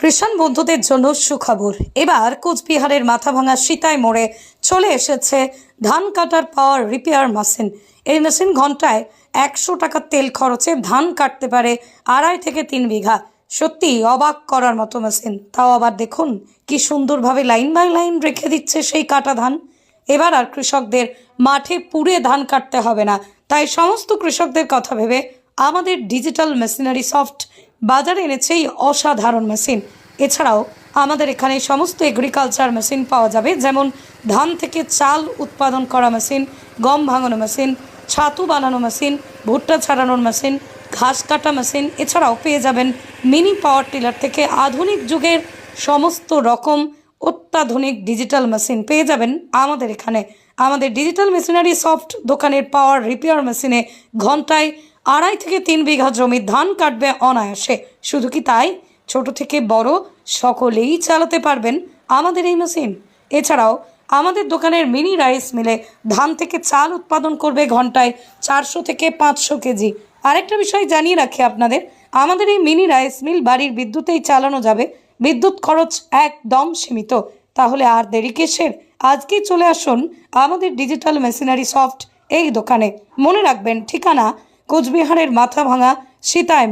কৃষাণ বন্ধুদের জন্য সুখবর। এবার কোচবিহারের মাথাভাঙা সীতায় মোড়ে চলে এসেছে ধান কাটার পাওয়ার রিপেয়ার মেশিন। এই মেশিন ঘন্টায় একশো টাকা তেল খরচে ধান কাটতে পারে আড়াই থেকে তিন বিঘা। সত্যি অবাক করার মতো মেশিন। তাও আবার দেখুন কি সুন্দরভাবে লাইন বাই লাইন রেখে দিচ্ছে সেই কাটা ধান। এবার আর কৃষকদের মাঠে পুড়ে ধান কাটতে হবে না। তাই সমস্ত কৃষকদের কথা ভেবে আমাদের ডিজিটাল মেশিনারি সফট বাজারে এনেছে এই অসাধারণ মেশিন। এছাড়াও আমাদের এখানে সমস্ত এগ্রিকালচার মেশিন পাওয়া যাবে, যেমন ধান থেকে চাল উৎপাদন করা মেশিন গম ভাঙানো মেশিন ছাতু বানানো মেশিন ভুট্টা ছাড়ানোর মেশিন ঘাস কাটা মেশিন এছাড়াও পেয়ে যাবেন মিনি পাওয়ার টিলার থেকে আধুনিক যুগের সমস্ত রকম অত্যাধুনিক ডিজিটাল মেশিন পেয়ে যাবেন আমাদের এখানে। আমাদের ডিজিটাল মেশিনারি সফট দোকানের পাওয়ার রিপেয়ার মেশিনে ঘন্টায় আড়াই থেকে তিন বিঘা জমির ধান কাটবে অনায়াসে। শুধু কি তাই? ছোট থেকে বড় সকলেই চালাতে পারবেন আমাদের এই মেশিন এছাড়াও আমাদের দোকানের মিনি রাইস মিলে ধান থেকে চাল উৎপাদন করবে ঘন্টায় চারশো থেকে পাঁচশো কেজি। আরেকটা বিষয় জানিয়ে রাখি আপনাদের, আমাদের এই মিনি রাইস মিল বাড়ির বিদ্যুতেই চালানো যাবে। বিদ্যুৎ খরচ একদম সীমিত। তাহলে আর দেরি কেসের? আজকেই চলে আসুন আমাদের ডিজিটাল মেশিনারি সফট এই দোকানে। মনে রাখবেন ঠিকানা কোচবিহারের মাথা ভাঙা সীতায়